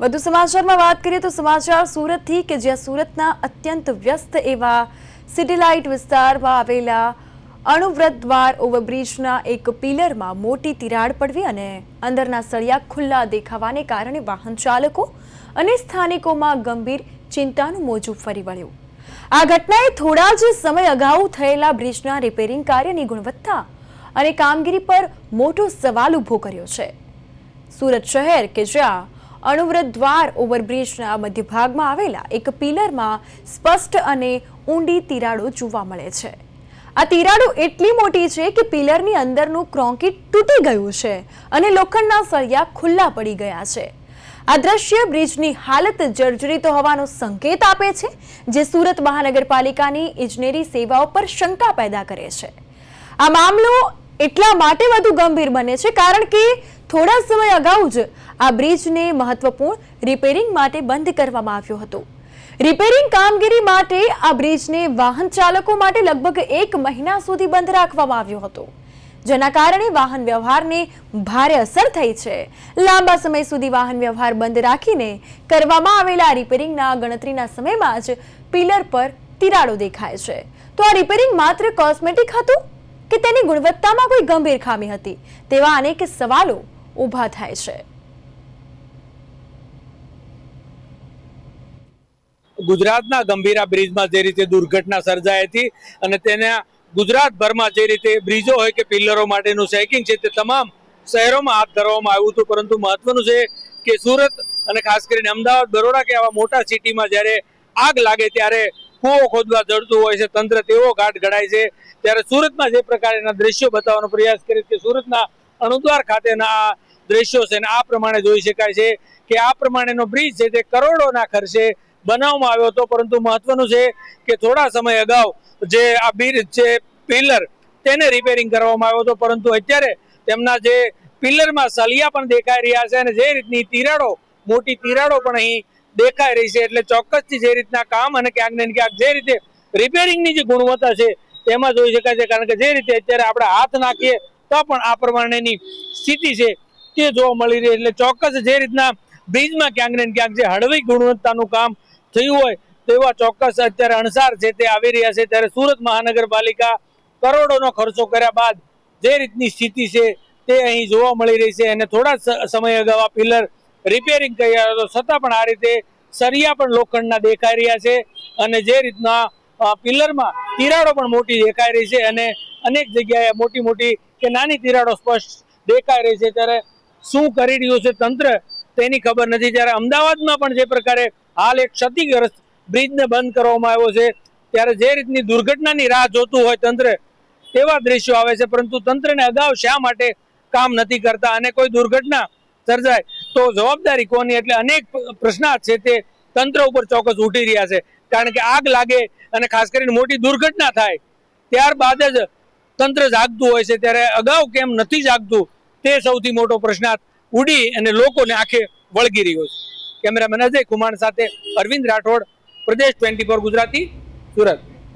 વધુ સમાચારમાં વાત કરીએ તો સમાચાર સુરતથી કે જ્યાં સુરતના અત્યંત વ્યસ્ત એવા સિટીલાઇટ વિસ્તારમાં આવેલા અણુવ્રત દ્વાર ઓવરબ્રિજના એક પિલરમાં મોટી તિરાડ પડવી અને અંદરના સળિયા ખુલ્લા દેખાવાને કારણે વાહન ચાલકો અને સ્થાનિકોમાં ગંભીર ચિંતાનું મોજું ફરી વળ્યું. આ ઘટનાએ થોડા જ સમય અગાઉ થયેલા બ્રિજના રિપેરિંગ કાર્યની ગુણવત્તા અને કામગીરી પર મોટો સવાલ ઊભો કર્યો છે. સુરત શહેર કે જ્યાં અણુવ્રત દ્વાર ઓવરબ્રિજના મધ્યભાગમાં આવેલા એક પિલરમાં સ્પષ્ટ અને ઊંડી તિરાડો જોવા મળે છે. આ તિરાડો એટલી મોટી છે કે પિલરની અંદરનું ક્રોન્કીટ તૂટી ગયું છે અને લોખંડના સળિયા ખુલ્લા પડી ગયા છે. આ દ્રશ્ય બ્રિજની હાલત જર્જરિત હોવાનો સંકેત આપે છે, જે સુરત મહાનગરપાલિકાની ઇજનેરી સેવાઓ પર શંકા પેદા કરે છે. આ મામલો એટલા માટે વધુ ગંભીર બને છે કારણ કે થોડા સમય અગાઉ જ આ બ્રિજને મહત્વપૂર્ણ રિપેરિંગ માટે બંધ કરવામાં આવ્યો હતો. રિપેરિંગ કામગીરી માટે આ બ્રિજને વાહન ચાલકો માટે લગભગ એક મહિના સુધી બંધ રાખવામાં આવ્યો હતો. જેના કારણે વાહન વ્યવહારને ભારે અસર થઈ છે. લાંબા સમય સુધી વાહન વ્યવહાર બંધ રાખીને કરવામાં આવેલા રિપેરિંગના ગણતરીના સમયમાં જ પિલર પર તિરાડો દેખાય છે. તો આ રિપેરિંગ માત્ર કોસ્મેટિક હતું કે તેની ગુણવત્તામાં કોઈ ગંભીર ખામી હતી? તેવા અનેક સવાલો ઊભા થાય છે. ગુજરાતના ગંભીરા બ્રિજમાં જે રીતે દુર્ઘટના સર્જાઈ હતી અને તેના ગુજરાતભરમાં જે રીતે બ્રિજો હોય કે પિલ્લરો માટેનું સેકિંગ છે તે તમામ શહેરોમાં હાથ ધરવામાં આવ્યું હતું. પરંતુ મહત્વનું છે કે સુરત અને ખાસ કરીને અમદાવાદ, બરોડા કે આવા મોટા સિટીમાં જ્યારે આગ લાગે ત્યારે કૂવો ખોદવા જડતું હોય છે, તંત્ર તેવો ઘાટ ઘડાય છે. ત્યારે સુરતમાં જે પ્રકારના દ્રશ્યો બતાવવાનો પ્રયાસ કરે કે સુરતના અણુદ્વાર ખાતેના આ દ્રશ્યો છે અને આ પ્રમાણે જોઈ શકાય છે કે આ પ્રમાણેનો બ્રિજ છે તે કરોડોના ખર્ચે બનાવવામાં આવ્યો હતો, પરંતુ મહત્વનું છે કે થોડા સમય અગાઉ જે આ બીર છે પિલર તેને રિપેરિંગ કરવામાં આવ્યો હતો, પરંતુ અત્યારે તેમના જે પિલરમાં સલિયા પણ દેખાઈ રહ્યા છે અને જે રીતની તિરાડો, મોટી તિરાડો પણ અહીં દેખાઈ રહી છે, એટલે ચોક્કસથી જે રીતના કામ અને ક્યાંક ને ક્યાંક જે રીતે રિપેરિંગની જે ગુણવત્તા છે, તેમાં જોઈ શકાય છે, કારણ કે જે રીતે અત્યારે આપણે હાથ નાખીએ, તો પણ આ પ્રમાણેની સ્થિતિ છે તે જોવા મળી રહી એટલે ચોક્કસ જે રીતના બ્રિજમાં ક્યાંક ને ક્યાંક જે હળવી ગુણવત્તાનું કામ થયું હોય તેવા ચોક્કસ અત્યારે અણસાર છે તે આવી રહ્યા છે. ત્યારે સુરત મહાનગરપાલિકા કરોડોનો ખર્ચો કર્યા બાદ જે રીતની સ્થિતિ છે તે અહીં જોવા મળી રહી છે. અને થોડા સમય અગાઉ આ પિલર રિપેરિંગ કર્યા હતો. છતાં પણ આ રીતે સરિયા પણ લોખંડના દેખાઈ રહ્યા છે અને જે રીતના પિલરમાં તિરાડો પણ મોટી દેખાઈ રહી છે અને અનેક જગ્યાએ મોટી મોટી કે નાની તિરાડો સ્પષ્ટ દેખાઈ રહી છે. ત્યારે શું કરી રહ્યું છે તંત્ર તેની ખબર નથી. ત્યારે અમદાવાદમાં પણ જે પ્રકારે હાલ એક ક્ષતિગ્રસ્ત બ્રિજને બંધ કરવામાં આવ્યો છે. ત્યારે જે રીતની દુર્ઘટનાની રાહ જોતું હોય તંત્ર, તેવા દ્રશ્યો આવે છે. પરંતુ તંત્રને અગાઉ શા માટે કામ નથી કરતા અને કોઈ દુર્ઘટના સર્જાય તો જવાબદારી કોની? એટલે અનેક પ્રશ્નાર્થ છે તે તંત્ર ઉપર ચોક્કસ ઉઠી રહ્યા છે. કારણ કે આગ લાગે અને ખાસ કરીને મોટી દુર્ઘટના થાય, ત્યારબાદ જ તંત્ર જાગતું હોય છે. ત્યારે અગાઉ કેમ નથી જાગતું તે સૌથી મોટો પ્રશ્નાર્થ ઉડી અને લોકોને આંખે વળગી રહ્યો છે. કેમેરામેન અજય કુમાર સાથે અરવિંદ રાઠોડ પ્રદેશ ટ્વેન્ટી ગુજરાતી સુરત.